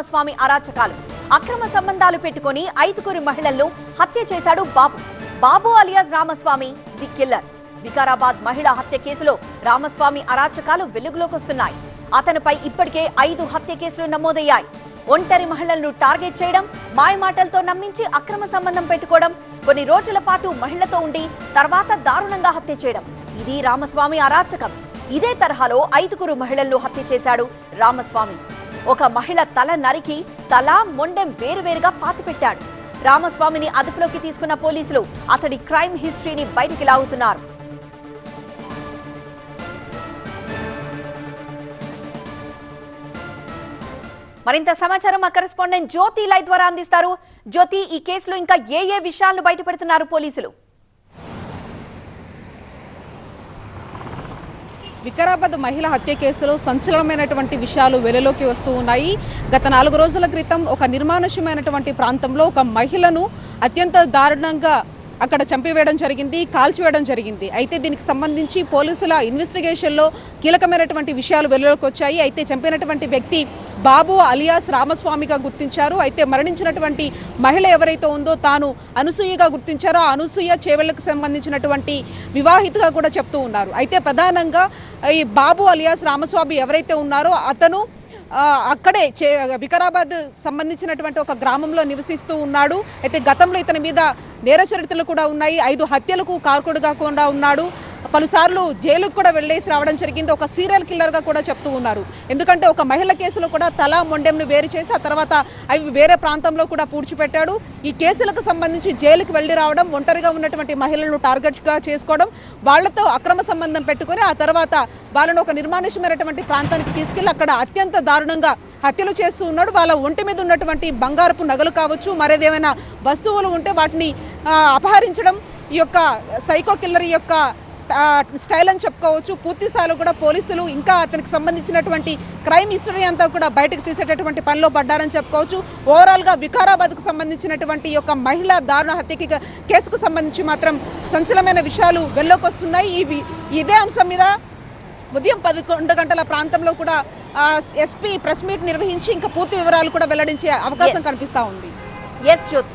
స్వామి అరాచకాలు. అక్రమ సంబంధాలు పెట్టుకొని ఐదుగురు మహిళలను హత్య చేశాడు Babu. Babu alias Ramaswamy the killer. Vikarabad మహిళా హత్య కేసులో రామస్వామి అరాచకాలు వెలుగులోకి వస్తున్నాయి అతనిపై ఇప్పటికే ఐదు హత్య కేసులు నమోదయ్యాయి. ఒంటరి మహిళలను టార్గెట్ చేయడం మాయమాటలతో నమ్మించి అక్రమ సంబంధం పెట్టుకోవడం కొన్ని రోజుల పాటు మహిళతో ఉండి తర్వాత దారుణంగా హత్య చేయడం. ఇది రామస్వామి అరాచకం. ఇదే తరహాలో ఐదుగురు మహిళలను హత్య చేశాడు రామస్వామి. ఒక మహిళ తల నరికి తల మొండెం వేరువేరుగా పాతిపెట్టాడు. రామస్వామిని అదుపులోకి తీసుకున్న పోలీసులు అతడి క్రైమ్ హిస్టరీని బయటికి లాగుతున్నారు. మరింత సమాచారం మా కరెస్పాండెంట్ జ్యోతి లై ద్వారా అందిస్తారు. జ్యోతి ఈ కేసులో ఇంకా ఏ ఏ విషయాలను బయటపెడుతున్నారు పోలీసులు? వికారాబాద్ మహిళ హత్య కేసులో సంచలనమైనటువంటి విషయాలు వెలులోకి వస్తూ ఉన్నాయి. గత నాలుగు రోజుల క్రితం ఒక నిర్మానుష్యమైనటువంటి ప్రాంతంలో ఒక మహిళను అత్యంత దారుణంగా అక్కడ చంపివేయడం జరిగింది కాల్చివేయడం జరిగింది. అయితే దీనికి సంబంధించి పోలీసుల ఇన్వెస్టిగేషన్లో కీలకమైనటువంటి విషయాలు వెలులోకి వచ్చాయి. అయితే చంపినటువంటి వ్యక్తి బాబు అలియాస్ రామస్వామిగా గుర్తించారు. అయితే మరణించినటువంటి మహిళ ఎవరైతే ఉందో తాను అనసూయగా గుర్తించారో ఆ అనసూయ చేవెళ్ళకు సంబంధించినటువంటి వివాహితగా కూడా చెప్తూ ఉన్నారు. అయితే ప్రధానంగా ఈ బాబు అలియాస్ రామస్వామి ఎవరైతే ఉన్నారో అతను అక్కడే చే వికారాబాద్ సంబంధించినటువంటి ఒక గ్రామంలో నివసిస్తూ ఉన్నాడు. అయితే గతంలో ఇతని మీద నేర చరిత్రలు కూడా ఉన్నాయి. ఐదు హత్యలకు కారకుడుగా కూడా ఉన్నాడు. పలుసార్లు జైలుకు కూడా వెళ్ళేసి రావడం జరిగింది. ఒక సీరియల్ కిల్లర్గా కూడా చెప్తూ ఉన్నారు. ఎందుకంటే ఒక మహిళ కేసులో కూడా తల మొండెంను వేరు చేసి ఆ తర్వాత అవి వేరే ప్రాంతంలో కూడా పూడ్చిపెట్టాడు. ఈ కేసులకు సంబంధించి జైలుకు వెళ్ళి రావడం ఒంటరిగా ఉన్నటువంటి మహిళలను టార్గెట్గా చేసుకోవడం వాళ్ళతో అక్రమ సంబంధం పెట్టుకొని ఆ తర్వాత వాళ్ళను ఒక నిర్మానుష్యమైనటువంటి ప్రాంతానికి తీసుకెళ్ళి అక్కడ అత్యంత దారుణంగా హత్యలు చేస్తూ ఉన్నాడు. వాళ్ళ ఒంటి మీద ఉన్నటువంటి బంగారపు నగలు కావచ్చు మరేదేమైనా వస్తువులు ఉంటే వాటిని అపహరించడం ఈ యొక్క సైకో కిల్లర్ యొక్క స్టైల్ అని చెప్పుకోవచ్చు. పూర్తి స్థాయిలో కూడా పోలీసులు ఇంకా అతనికి సంబంధించినటువంటి క్రైమ్ హిస్టరీ అంతా కూడా బయటకు తీసేటటువంటి పనిలో పడ్డారని చెప్పుకోవచ్చు. ఓవరాల్గా వికారాబాద్కు సంబంధించినటువంటి యొక్క మహిళా దారుణ హత్యకి కేసుకు సంబంధించి మాత్రం సంచలనమైన విషయాలు వెళ్ళలోకి వస్తున్నాయి ఇవి ఇదే అంశం మీద ఉదయం పదకొండు గంటల ప్రాంతంలో కూడా ఎస్పీ ప్రెస్ మీట్ నిర్వహించి ఇంకా పూర్తి వివరాలు కూడా వెల్లడించే అవకాశం. కనిపిస్తా ఉంది. ఎస్ జ్యోతి